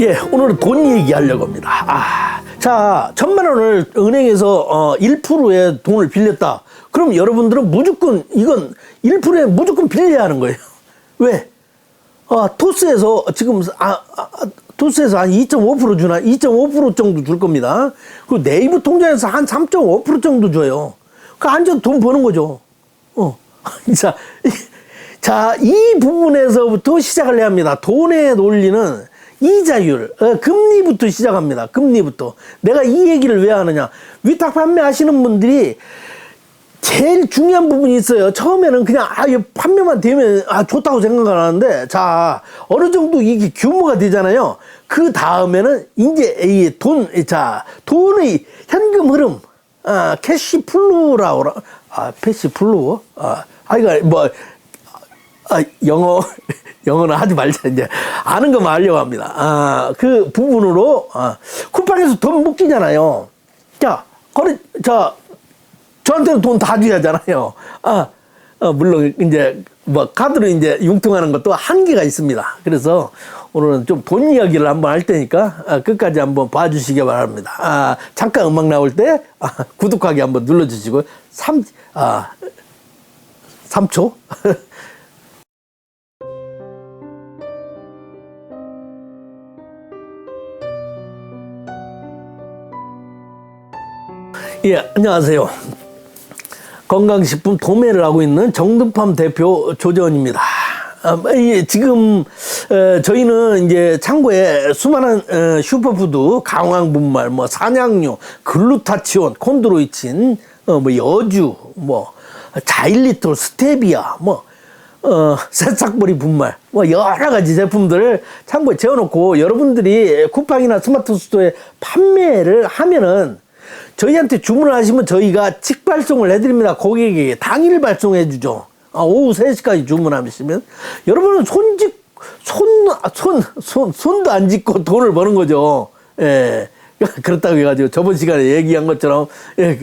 예, 오늘은 돈 얘기하려고 합니다. 아, 자, 천만 원을 은행에서 어, 1%의 돈을 빌렸다. 그럼 여러분들은 무조건 이건 1%에 무조건 빌려야 하는 거예요. 왜? 아, 토스에서 지금 아, 아, 토스에서 한 2.5% 주나 2.5% 정도 줄 겁니다. 그리고 네이버 통장에서 한 3.5% 정도 줘요. 그 앉아서 돈 버는 거죠. 어. 자, 이- 자, 이 부분에서부터 시작을 해야 합니다. 돈의 논리는 이자율, 어, 금리부터 시작합니다. 금리부터. 내가 이 얘기를 왜 하느냐. 위탁 판매하시는 분들이 제일 중요한 부분이 있어요. 처음에는 그냥 아, 판매만 되면 아, 좋다고 생각을 하는데 자, 어느 정도 이게 규모가 되잖아요. 그 다음에는 이제 이 돈, 자, 돈의 현금 흐름, 아, 캐시 플루라고, 아, 패시 플루? 아, 아, 이거 뭐, 아, 영어, 영어는 하지 말자, 이제. 아는 것만 하려고 합니다. 아, 그 부분으로, 아, 쿠팡에서 돈 묶이잖아요. 자, 거래, 자, 저한테는 돈 다 줘야 하잖아요. 아, 어, 물론 이제 뭐 카드로 이제 융통하는 것도 한계가 있습니다. 그래서 오늘은 좀 돈 이야기를 한번 할 테니까 아, 끝까지 한번 봐주시기 바랍니다. 아, 잠깐 음악 나올 때 아, 구독하기 한번 눌러주시고 3, 아, 3초. 예, 안녕하세요. 건강식품 도매를 하고 있는 정든팜 대표 조재원입니다. 아, 이, 지금 어, 저희는 이제 창고에 수많은 어, 슈퍼푸드, 강황 분말, 뭐 산양류, 글루타치온, 콘드로이친, 어, 뭐 여주, 뭐 자일리톨, 스테비아, 뭐 어, 새싹보리 분말, 뭐, 여러 가지 제품들을 창고에 재워놓고 여러분들이 쿠팡이나 스마트 스토어에 판매를 하면은 저희한테 주문을 하시면 저희가 직발송을 해드립니다. 고객에게 당일 발송해 주죠. 아, 오후 3시까지 주문하시면. 여러분은 손직, 손, 손, 손, 손도 안 짚고 돈을 버는 거죠. 예. 그렇다고 해가지고 저번 시간에 얘기한 것처럼 예,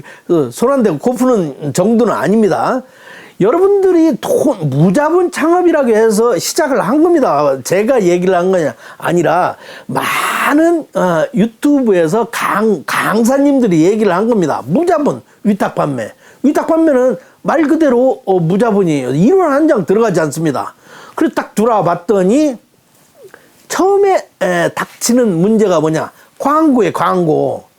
손안 대고 코 푸는 정도는 아닙니다. 여러분들이 돈, 무자본 창업이라고 해서 시작을 한 겁니다. 제가 얘기를 한 거냐 아니라 많은 어, 유튜브에서 강, 강사님들이 얘기를 한 겁니다. 무자본 위탁 판매. 위탁 판매는 말 그대로 어, 무자본이에요. 이론 한장 들어가지 않습니다. 그래서 딱 들어와 봤더니 처음에 에, 닥치는 문제가 뭐냐? 광고에 광고.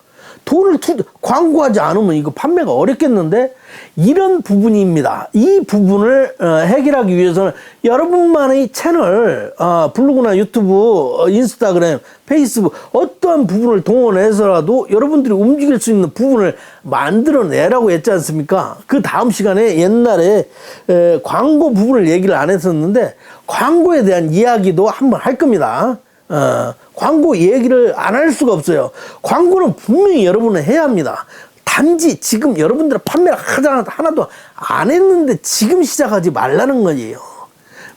돈을 투, 광고하지 않으면 이거 판매가 어렵겠는데 이런 부분입니다. 이 부분을 어, 해결하기 위해서는 여러분만의 채널, 어, 블로그나 유튜브, 어, 인스타그램, 페이스북 어떠한 부분을 동원해서라도 여러분들이 움직일 수 있는 부분을 만들어내라고 했지 않습니까? 그 다음 시간에 옛날에 에, 광고 부분을 얘기를 안 했었는데 광고에 대한 이야기도 한번 할 겁니다. 어, 광고 얘기를 안 할 수가 없어요. 광고는 분명히 여러분은 해야 합니다. 단지 지금 여러분들 판매를 하자 하나도 안 했는데 지금 시작하지 말라는 거예요.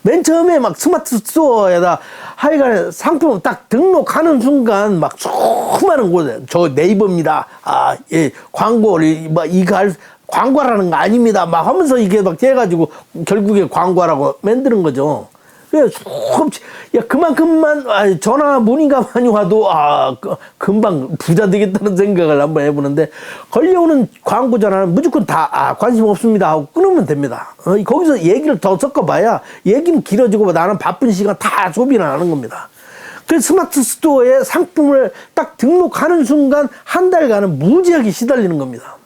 맨 처음에 막 스마트 스토어에다 하여간에 상품 딱 등록하는 순간 막 수많은 곳에 저 네이버입니다. 아, 예, 광고를 뭐 이거 할 광고라는 거 아닙니다. 막 하면서 이게 막 돼가지고 결국에 광고라고 만드는 거죠. 그래 수없이 야 그만큼만 아, 전화 문의가 많이 와도 아 그- 금방 부자 되겠다는 생각을 한번 해보는데 걸려오는 광고 전화는 무조건 다 아, 관심 없습니다 하고 끊으면 됩니다. 어, 거기서 얘기를 더 섞어봐야 얘기는 길어지고 나는 바쁜 시간 다 소비를 하는 겁니다. 그 스마트 스토어에 상품을 딱 등록하는 순간 한 달간은 무지하게 시달리는 겁니다.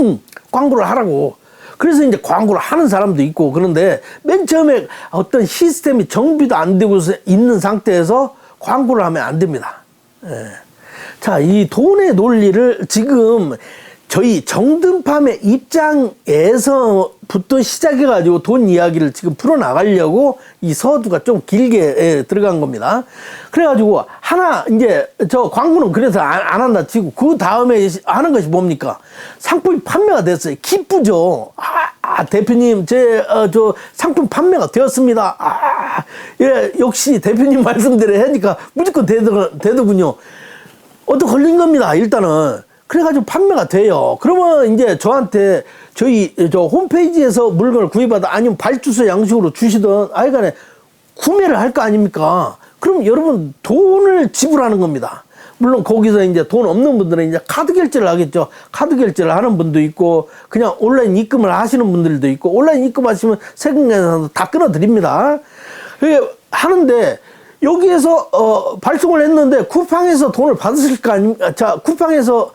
응, 광고를 하라고. 그래서 이제 광고를 하는 사람도 있고 그런데 맨 처음에 어떤 시스템이 정비도 안 되고 있는 상태에서 광고를 하면 안 됩니다. 예. 자, 이 돈의 논리를 지금 저희 정든팜의 입장에서부터 시작해가지고 돈 이야기를 지금 풀어나가려고 이 서두가 좀 길게 예, 들어간 겁니다. 그래가지고 하나 이제 저 광고는 그래서 안, 안 한다 치고 그 다음에 하는 것이 뭡니까? 상품이 판매가 됐어요. 기쁘죠. 아, 아, 대표님 제저 상품 판매가 되었습니다. 아, 예, 역시 대표님 말씀대로 하니까 무조건 되더, 되더군요. 어떤 걸린 겁니다. 일단은. 그래가지고 판매가 돼요. 그러면 이제 저한테 저희 저 홈페이지에서 물건을 구입하다 아니면 발주소 양식으로 주시던 아이간에 구매를 할 거 아닙니까? 그럼 여러분 돈을 지불하는 겁니다. 물론 거기서 이제 돈 없는 분들은 이제 카드 결제를 하겠죠. 카드 결제를 하는 분도 있고 그냥 온라인 입금을 하시는 분들도 있고 온라인 입금하시면 세금 계산도 다 끊어드립니다. 그게 하는데 여기에서 어 발송을 했는데 쿠팡에서 돈을 받으실 거 아닙니까? 자 쿠팡에서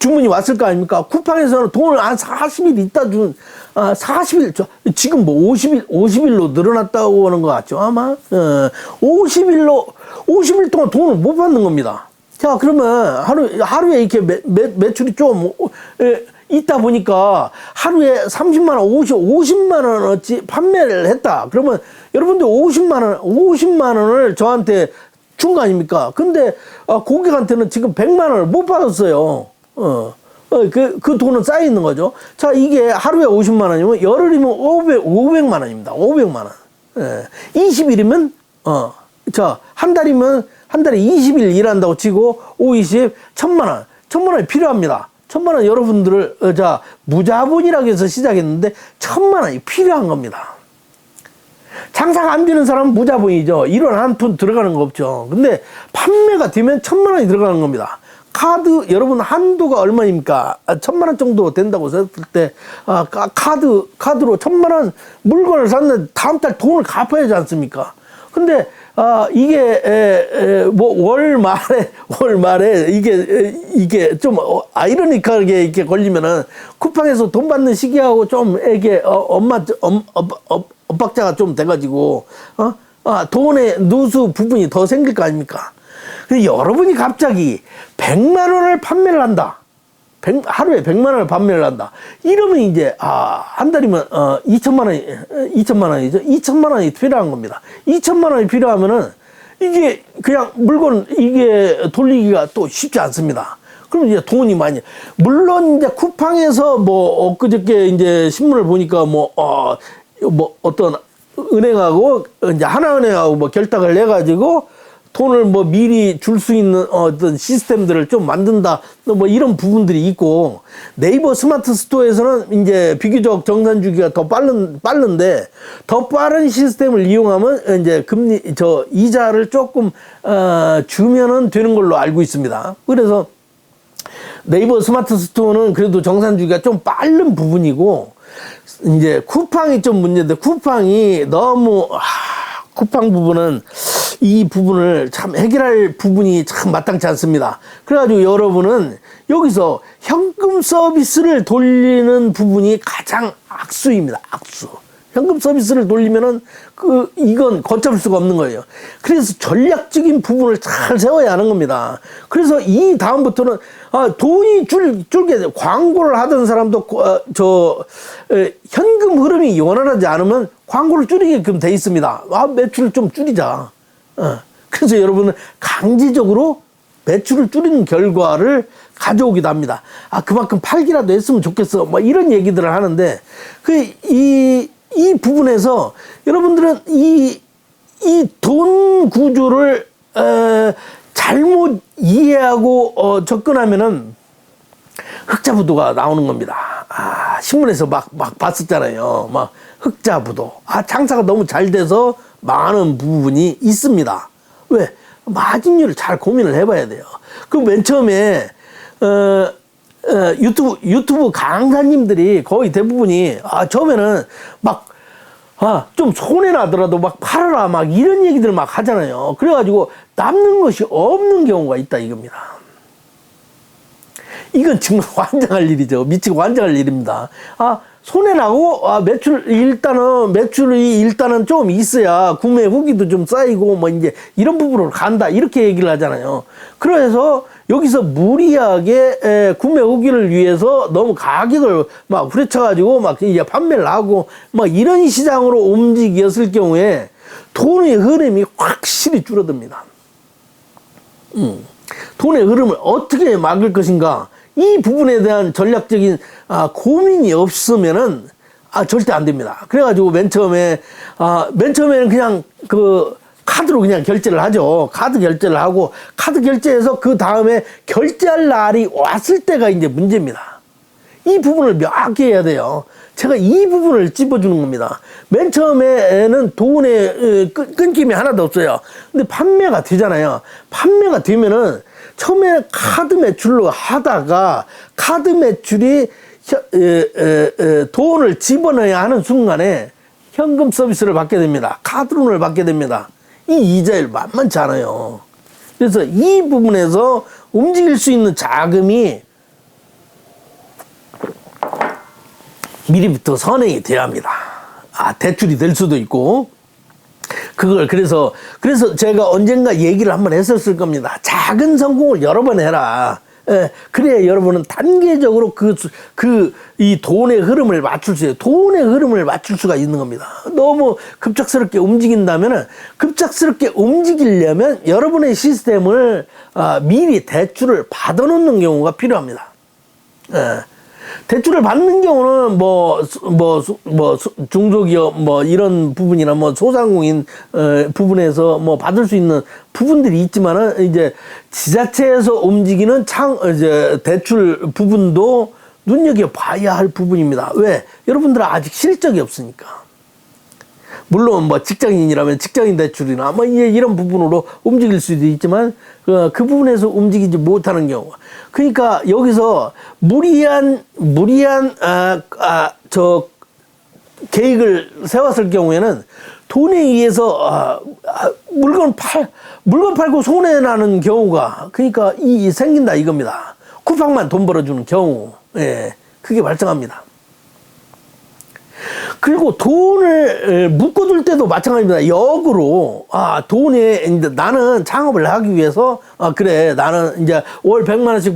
주문이 왔을 거 아닙니까? 쿠팡에서는 돈을 한 40일 있다 준, 아, 40일, 저, 지금 뭐 50일, 50일로 늘어났다고 하는 것 같죠, 아마? 어, 50일로, 50일 동안 돈을 못 받는 겁니다. 자, 그러면 하루, 하루에 이렇게 매, 매, 매출이 좀, 어, 에, 있다 보니까 하루에 30만 원, 50, 50만 원어치 판매를 했다. 그러면 여러분들 50만 원, 50만 원을 저한테 준 거 아닙니까? 근데 아, 고객한테는 지금 100만 원을 못 받았어요. 어. 어, 그, 그 돈은 쌓여 있는 거죠. 자, 이게 하루에 50만 원이면 열흘이면 500, 500만 원입니다. 500만 원. 예. 20일이면, 어, 자, 한 달이면 한 달에 20일 일한다고 치고 5, 20, 천만 원. 천만 원이 필요합니다. 천만 원 여러분들을, 어, 자, 무자본이라고 해서 시작했는데 천만 원이 필요한 겁니다. 장사가 안 되는 사람은 무자본이죠. 1원 한 푼 들어가는 거 없죠. 근데 판매가 되면 천만 원이 들어가는 겁니다. 카드 여러분 한도가 얼마입니까? 아, 천만 원 정도 된다고 했을 때 아, 카- 카드 카드로 천만 원 물건을 샀는데 다음 달 돈을 갚아야 하지 않습니까? 근데 아 이게 뭐월 말에 월 말에 이게 에, 이게 좀 어, 아이러니컬하게 이렇게 걸리면은 쿠팡에서 돈 받는 시기하고 좀 이게 어, 엄마 엄, 업, 업, 엇박자가 좀 돼가지고 어? 아, 돈의 누수 부분이 더 생길 거 아닙니까? 근데 여러분이 갑자기 100만 원을 판매를 한다. 100, 하루에 100만 원을 판매를 한다. 이러면 이제, 아, 한 달이면, 어, 2천만 원이, 2천만 원이죠. 2천만 원이 필요한 겁니다. 2천만 원이 필요하면은 이게 그냥 물건, 이게 돌리기가 또 쉽지 않습니다. 그럼 이제 돈이 많이, 물론 이제 쿠팡에서 뭐, 엊그저께 이제 신문을 보니까 뭐, 어, 뭐 어떤 은행하고, 이제 하나은행하고 뭐 결탁을 해가지고, 돈을 뭐 미리 줄 수 있는 어떤 시스템들을 좀 만든다 뭐 이런 부분들이 있고 네이버 스마트 스토어에서는 이제 비교적 정산 주기가 더 빠른 빠른데 더 빠른 시스템을 이용하면 이제 금리 저 이자를 조금 어 주면은 되는 걸로 알고 있습니다. 그래서 네이버 스마트 스토어는 그래도 정산 주기가 좀 빠른 부분이고 이제 쿠팡이 좀 문제인데 쿠팡이 너무 아, 쿠팡 부분은 이 부분을 참 해결할 부분이 참 마땅치 않습니다. 그래가지고 여러분은 여기서 현금 서비스를 돌리는 부분이 가장 악수입니다. 악수. 현금 서비스를 돌리면은 그 이건 걷잡을 수가 없는 거예요. 그래서 전략적인 부분을 잘 세워야 하는 겁니다. 그래서 이 다음부터는 아 돈이 줄 줄게 돼. 광고를 하던 사람도 어, 저 에, 현금 흐름이 원활하지 않으면 광고를 줄이게끔 돼 있습니다. 아 매출을 좀 줄이자. 어. 그래서 여러분은 강제적으로 매출을 줄이는 결과를 가져오기도 합니다. 아, 그만큼 팔기라도 했으면 좋겠어. 뭐 이런 얘기들을 하는데, 그, 이, 이 부분에서 여러분들은 이, 이 돈 구조를, 에, 잘못 이해하고, 어, 접근하면은 흑자부도가 나오는 겁니다. 아, 신문에서 막, 막 봤었잖아요. 막, 흑자부도. 아, 장사가 너무 잘 돼서 망하는 부분이 있습니다. 왜? 마진율을 잘 고민을 해봐야 돼요. 그맨 처음에, 어, 어, 유튜브, 유튜브 강사님들이 거의 대부분이, 아, 처음에는 막, 아, 좀 손해 나더라도 막 팔아라, 막 이런 얘기들 막 하잖아요. 그래가지고 남는 것이 없는 경우가 있다 이겁니다. 이건 정말 환장할 일이죠. 미치고 환장할 일입니다. 아, 손해나고, 아, 매출, 일단은, 매출이 일단은 좀 있어야 구매 후기도 좀 쌓이고, 뭐, 이제, 이런 부분으로 간다. 이렇게 얘기를 하잖아요. 그래서 여기서 무리하게, 에, 구매 후기를 위해서 너무 가격을 막 후려쳐가지고, 막 이제 판매를 하고, 막 이런 시장으로 움직였을 경우에 돈의 흐름이 확실히 줄어듭니다. 음. 돈의 흐름을 어떻게 막을 것인가 이 부분에 대한 전략적인 아, 고민이 없으면은 아, 절대 안 됩니다. 그래가지고 맨 처음에 아, 맨 처음에는 그냥 그 카드로 그냥 결제를 하죠. 카드 결제를 하고 카드 결제해서 그 다음에 결제할 날이 왔을 때가 이제 문제입니다. 이이 부분을 명확히 해야 돼요. 제가 이 부분을 찝어주는 겁니다. 맨 처음에는 돈의 어, 끊- 끊김이 하나도 없어요. 근데 판매가 되잖아요. 판매가 되면은 처음에 카드 매출로 하다가 카드 매출이 에, 에, 돈을 집어넣어야 하는 순간에 현금 서비스를 받게 됩니다. 카드론을 받게 됩니다. 이 이자율 만만치 않아요. 그래서 이 부분에서 움직일 수 있는 자금이 미리부터 선행이 돼야 합니다. 아, 대출이 될 수도 있고, 그걸 그래서 그래서 제가 언젠가 얘기를 한번 했었을 겁니다. 작은 성공을 여러 번 해라. 예, 그래야 여러분은 단계적으로 그 그 이 돈의 흐름을 맞출 수 있어요. 돈의 흐름을 맞출 수가 있는 겁니다. 너무 급작스럽게 움직인다면은 급작스럽게 움직이려면 여러분의 시스템을 아, 미리 대출을 받아놓는 경우가 필요합니다. 예. 대출을 받는 경우는 뭐, 수- 뭐, 수- 뭐, 수- 중소기업 뭐 이런 부분이나 뭐 소상공인 어, 부분에서 뭐 받을 수 있는 부분들이 있지만은 이제 지자체에서 움직이는 창, 어, 이제 대출 부분도 눈여겨 봐야 할 부분입니다. 왜? 여러분들은 아직 실적이 없으니까. 물론 뭐 직장인이라면 직장인 대출이나 뭐 이런 부분으로 움직일 수도 있지만 그, 그 부분에서 움직이지 못하는 경우. 그러니까 여기서 무리한 무리한 아저 계획을 세웠을 경우에는 돈에 의해서 아, 아, 물건 팔 물건 팔고 손해 나는 경우가 그러니까 이 생긴다 이겁니다. 쿠팡만 돈 벌어주는 경우, 예, 그게 발생합니다. 그리고 돈을 에, 묶어둘 때도 마찬가지입니다. 역으로 아 돈에 나는 창업을 하기 위해서 아 그래 나는 이제 월 100만 원씩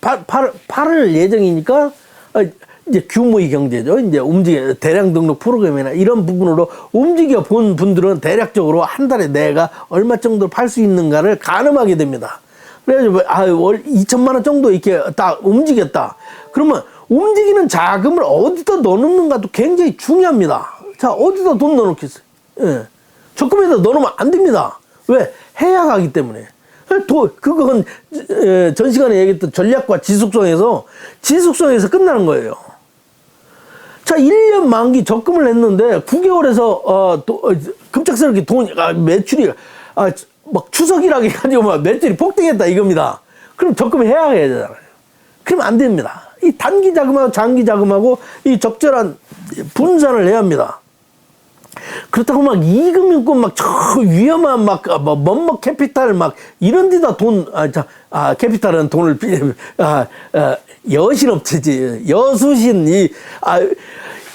팔, 팔, 팔을 예정이니까 아, 이제 규모의 경제죠. 이제 움직여 대량 등록 프로그램이나 이런 부분으로 움직여 본 분들은 대략적으로 한 달에 내가 얼마 정도 팔 수 있는가를 가늠하게 됩니다. 그래가지고 아월 2천만 원 정도 이렇게 딱 움직였다. 그러면 움직이는 자금을 어디다 넣는가도 굉장히 중요합니다. 자 어디다 돈 넣어놓겠어요? 예. 적금에다 넣어놓으면 안 됩니다. 왜? 해야 하기 때문에. 도, 그건 에, 전 시간에 얘기했던 전략과 지속성에서 지속성에서 끝나는 거예요. 자, 1년 만기 적금을 냈는데 9개월에서 어, 또, 어, 급작스럽게 돈 아, 매출이 아, 막 추석이라 해가지고 막 매출이 폭등했다 이겁니다. 그럼 적금 해야 해야 되잖아요. 그러면 안 됩니다. 이 단기 자금하고 장기 자금하고 이 적절한 분산을 해야 합니다. 그렇다고 막 이금융권 막 저 위험한 막뭐 뭔뭐 캐피탈 막 이런 데다 돈아자 아, 캐피탈은 돈을 빌- 아, 아 여신업체지 여수신 이 아,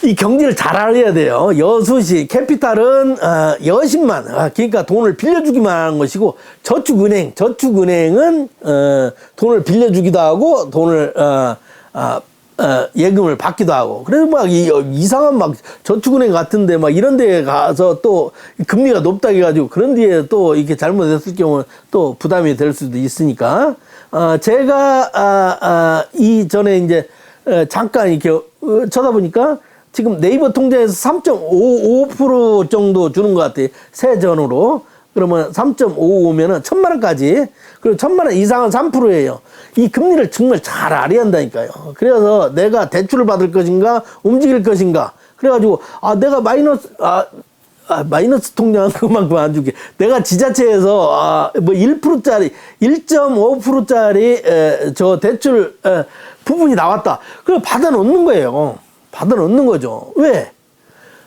이 경제를 잘 알아야 돼요. 여수시 캐피탈은 어, 여신만 아, 그러니까 돈을 빌려주기만 하는 것이고 저축은행 저축은행은 어, 돈을 빌려주기도 하고 돈을 어, 아, 어, 예금을 받기도 하고. 그래서 막 이, 이상한 막 저축은행 같은데 막 이런 데 가서 또 금리가 높다 해가지고 그런 뒤에 또 이렇게 잘못했을 경우는 또 부담이 될 수도 있으니까. 어, 제가 아, 아, 이 전에 이제 어, 잠깐 이렇게 어, 쳐다보니까 지금 네이버 통장에서 3.55% 정도 주는 것 같아요. 세전으로 그러면 3.55면은 천만 원까지 그리고 천만 원 이상은 3%예요. 이 금리를 정말 잘 알아야 한다니까요. 그래서 내가 대출을 받을 것인가 움직일 것인가 그래가지고 아 내가 마이너스 아, 아 마이너스 통장 그만큼 안 주게 내가 지자체에서 아뭐 1%짜리 1.5%짜리 에, 저 대출 에, 부분이 나왔다. 그럼 받아 놓는 거예요. 받아 놓는 거죠. 왜?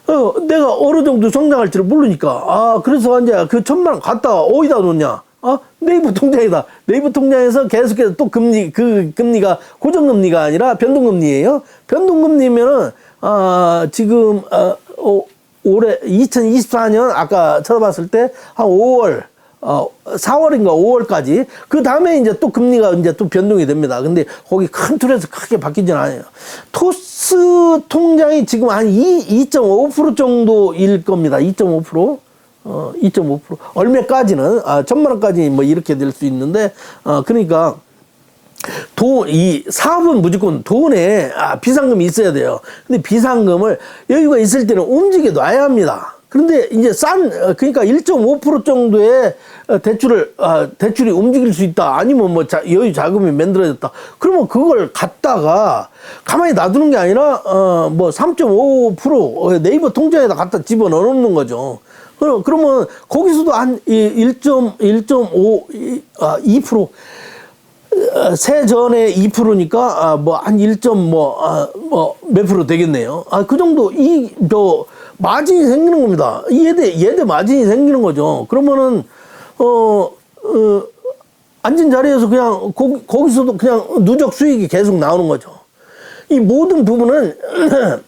어, 내가 어느 정도 성장할 지를 모르니까. 아, 그래서 이제 그 천만 원 갖다가 어디다 놓냐? 아, 네이버 통장이다. 네이버 통장에서 계속해서 또 금리, 그 금리가 고정금리가 아니라 변동금리예요 변동금리면은, 아, 지금, 아, 어, 올해 2024년 아까 쳐다봤을 때 한 5월, 어, 4월인가 5월까지 그 다음에 이제 또 금리가 이제 또 변동이 됩니다. 근데 거기 큰 틀에서 크게 바뀌진 않아요. 토스 통장이 지금 한 2, 2.5% 정도일 겁니다. 2.5%. 어, 2.5%. 얼마까지는, 아, 천만 원까지 뭐 이렇게 될 수 있는데, 어, 그러니까, 돈, 이 사업은 무조건 돈에 아, 비상금이 있어야 돼요. 근데 비상금을 여유가 있을 때는 움직여 놔야 합니다. 그런데 이제 싼 어, 그러니까 1.5% 정도의 어, 대출을 아, 대출이 움직일 수 있다. 아니면 뭐 자, 여유 자금이 만들어졌다. 그러면 그걸 갖다가 가만히 놔두는 게 아니라 어뭐 3.5% 네이버 통장에다 갖다 집어 넣는 거죠. 그럼 그러면 거기서도 한 1.1.5 아, 2% 어, 세전에 2%니까 아, 뭐한 1.뭐뭐몇 프로 되겠네요. 아 그 정도 이저 마진이 생기는 겁니다. 얘대 얘대 마진이 생기는 거죠. 그러면은 어, 어 앉은 자리에서 그냥 거기, 거기서도 그냥 누적 수익이 계속 나오는 거죠. 이 모든 부분은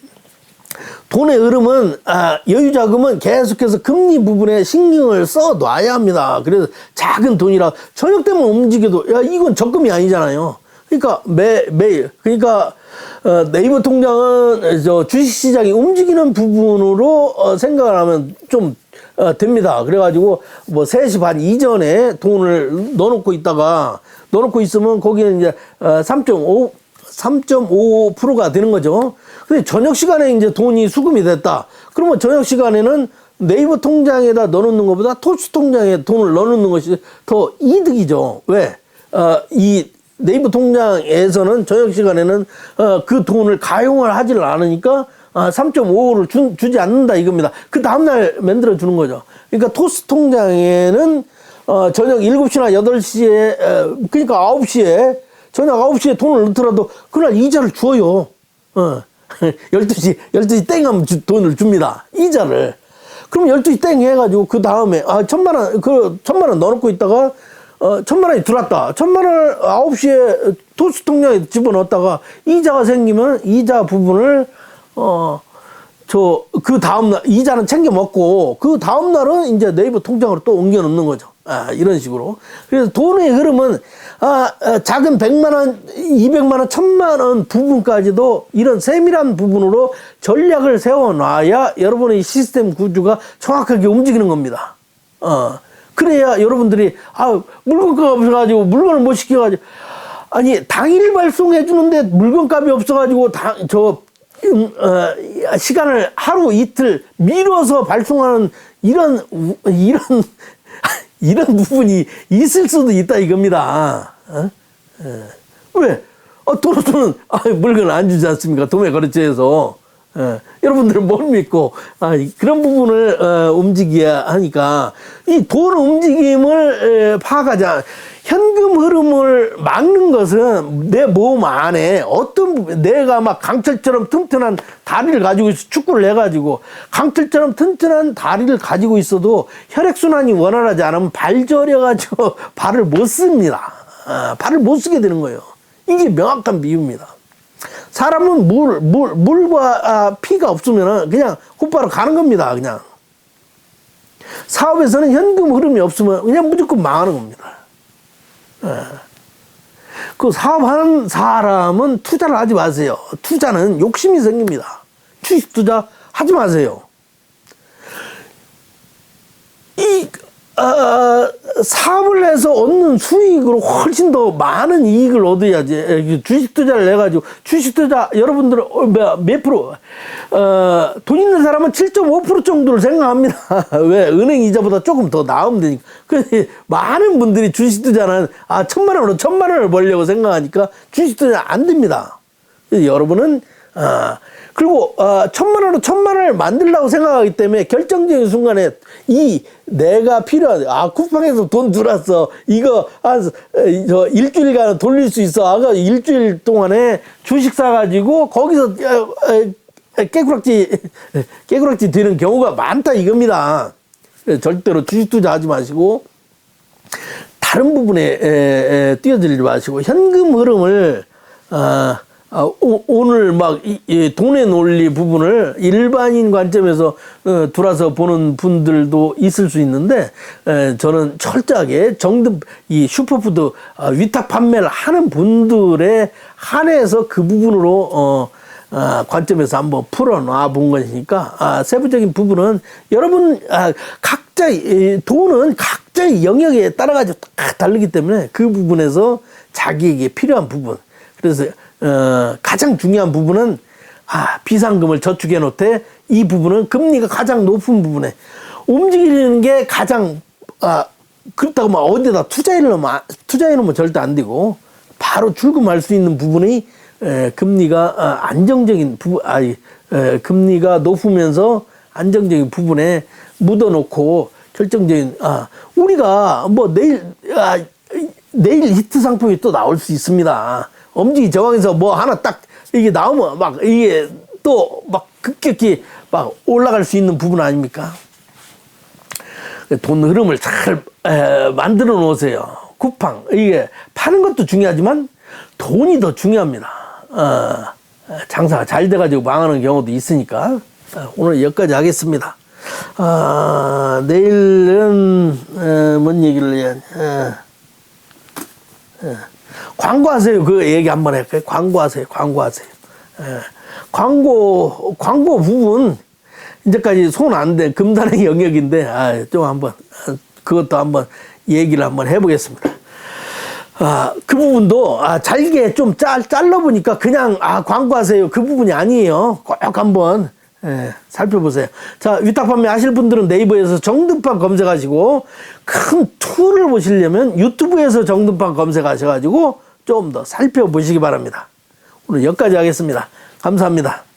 돈의 흐름은 아, 여유 자금은 계속해서 금리 부분에 신경을 써 놔야 합니다. 그래서 작은 돈이라 저녁 되면 움직여도 야 이건 적금이 아니잖아요. 그러니까 매 매일 그러니까 어, 네이버 통장은 저 주식 시장이 움직이는 부분으로 어, 생각을 하면 좀 어, 됩니다. 그래가지고 뭐 3시 반 이전에 돈을 넣어놓고 있다가 넣어놓고 있으면 거기는 이제 어, 3.5 3.5%가 되는 거죠. 근데 저녁 시간에 이제 돈이 수금이 됐다. 그러면 저녁 시간에는 네이버 통장에다 넣어놓는 것보다 토스 통장에 돈을 넣어놓는 것이 더 이득이죠. 왜? 어, 이 네이버 통장에서는 저녁 시간에는 어, 그 돈을 가용을 하지를 않으니까 아, 3.5를 주, 주지 않는다 이겁니다. 그 다음날 만들어 주는 거죠. 그러니까 토스 통장에는 어, 저녁 7시나 8시에, 어, 그러니까 9시에, 저녁 9시에 돈을 넣더라도 그날 이자를 줘요. 어. 12시, 12시 땡 하면 주, 돈을 줍니다. 이자를. 그럼 12시 땡 해가지고 그 다음에, 아, 천만 원, 그, 천만 원 넣어놓고 있다가, 어, 천만 원이 들어왔다. 천만 원을 9시에 토스 통장에 집어넣었다가 이자가 생기면 이자 부분을, 어, 저, 그 다음날, 이자는 챙겨 먹고, 그 다음날은 이제 네이버 통장으로 또 옮겨 놓는 거죠. 아, 이런 식으로. 그래서 돈의 흐름은, 아, 아, 작은 100만원, 200만원, 1000만원 부분까지도 이런 세밀한 부분으로 전략을 세워놔야 여러분의 시스템 구조가 정확하게 움직이는 겁니다. 어. 그래야 여러분들이, 아, 물건값 없어가지고, 물건을 못 시켜가지고, 아니, 당일 발송해 주는데 물건값이 없어가지고, 당, 저, 음, 어, 시간을 하루 이틀 미뤄서 발송하는 이런 우- 이런 이런 부분이 있을 수도 있다 이겁니다. 어? 예. 왜? 어, 도로서는 아, 물건 안 주지 않습니까? 도매 거래처에서. 예. 여러분들은 못 믿고 아, 이- 그런 부분을 어, 움직여야 하니까 이 돈 움직임을 에, 파악하자. 현금 흐름을 막는 것은 내 몸 안에 어떤 내가 막 강철처럼 튼튼한 다리를 가지고 있어 축구를 해가지고 강철처럼 튼튼한 다리를 가지고 있어도 혈액순환이 원활하지 않으면 발 저려가지고 발을 못 씁니다. 아, 발을 못 쓰게 되는 거예요. 이게 명확한 비유입니다. 사람은 물, 물, 물과 아, 피가 없으면 그냥 곧바로 가는 겁니다. 그냥. 사업에서는 현금 흐름이 없으면 그냥 무조건 망하는 겁니다. 예. 그 사업하는 사람은 투자를 하지 마세요. 투자는 욕심이 생깁니다. 주식 투자 하지 마세요. 이, 어, 사업을 해서 얻는 수익으로 훨씬 더 많은 이익을 얻어야지. 주식 투자를 해가지고, 주식 투자, 여러분들은 어, 몇, 몇 프로, 어, 돈 있는 사람은 7.5% 정도를 생각합니다. 왜? 은행 이자보다 조금 더 나으면 되니까. 근데 많은 분들이 주식 투자는, 아, 천만 원으로 천만 원을 벌려고 생각하니까 주식 투자 안 됩니다. 그래서 여러분은 아 그리고 어, 천만 원으로 천만 원을 만들려고 생각하기 때문에 결정적인 순간에 이 내가 필요한 아 쿠팡에서 돈 들었어 이거 한저 일주일간 돌릴 수 있어 아가 일주일 동안에 주식 사가지고 거기서 어, 어, 깨구락지 깨구락지 되는 경우가 많다 이겁니다. 절대로 주식 투자하지 마시고 다른 부분에 에, 에, 뛰어들지 마시고 현금 흐름을 아, 아, 오, 오늘 막 이, 이 돈의 논리 부분을 일반인 관점에서 어, 돌아서 보는 분들도 있을 수 있는데 에, 저는 철저하게 정답 이 슈퍼푸드 아, 위탁 판매를 하는 분들에 한해서 그 부분으로 어, 아, 관점에서 한번 풀어놔 본 것이니까 아, 세부적인 부분은 여러분 아, 각자 의 돈은 각자의 영역에 따라 가지고 다 다르기 때문에 그 부분에서 자기에게 필요한 부분. 그래서 어, 가장 중요한 부분은 아, 비상금을 저축해 놓되 이 부분은 금리가 가장 높은 부분에 움직이는 게 가장 아, 그렇다고 막 어디다 투자해 놓으면 아- 투자해 놓으면 절대 안 되고 바로 출금할 수 있는 부분이 에, 금리가 아, 안정적인 부분 아니 에, 금리가 높으면서 안정적인 부분에 묻어 놓고 결정적인 아 우리가 뭐 내일 아 내일 히트 상품이 또 나올 수 있습니다. 엄지기 저항에서 뭐 하나 딱 이게 나오면 막 이게 또 막 급격히 막 올라갈 수 있는 부분 아닙니까? 돈 흐름을 잘 에, 만들어 놓으세요. 쿠팡 이게 파는 것도 중요하지만 돈이 더 중요합니다. 어, 장사가 잘 돼가지고 망하는 경우도 있으니까 어, 오늘 여기까지 하겠습니다. 아, 내일은 어, 뭔 얘기를 해야 어, 어, 광고하세요. 그 얘기 한번 할까요? 광고하세요. 광고하세요. 예. 광고 광고 부분 이제까지 손 안 대 금단의 영역인데 아, 좀 한번 아, 그것도 한번 얘기를 한번 해보겠습니다. 아, 그 부분도 아, 잘게 좀 짤, 잘라보니까 그냥 아, 광고하세요. 그 부분이 아니에요. 꼭 한번 예, 살펴보세요. 자, 위탁 판매 하실 분들은 네이버에서 정등판 검색하시고 큰 툴을 보시려면 유튜브에서 정등판 검색하셔가지고 좀 더 살펴보시기 바랍니다. 오늘 여기까지 하겠습니다. 감사합니다.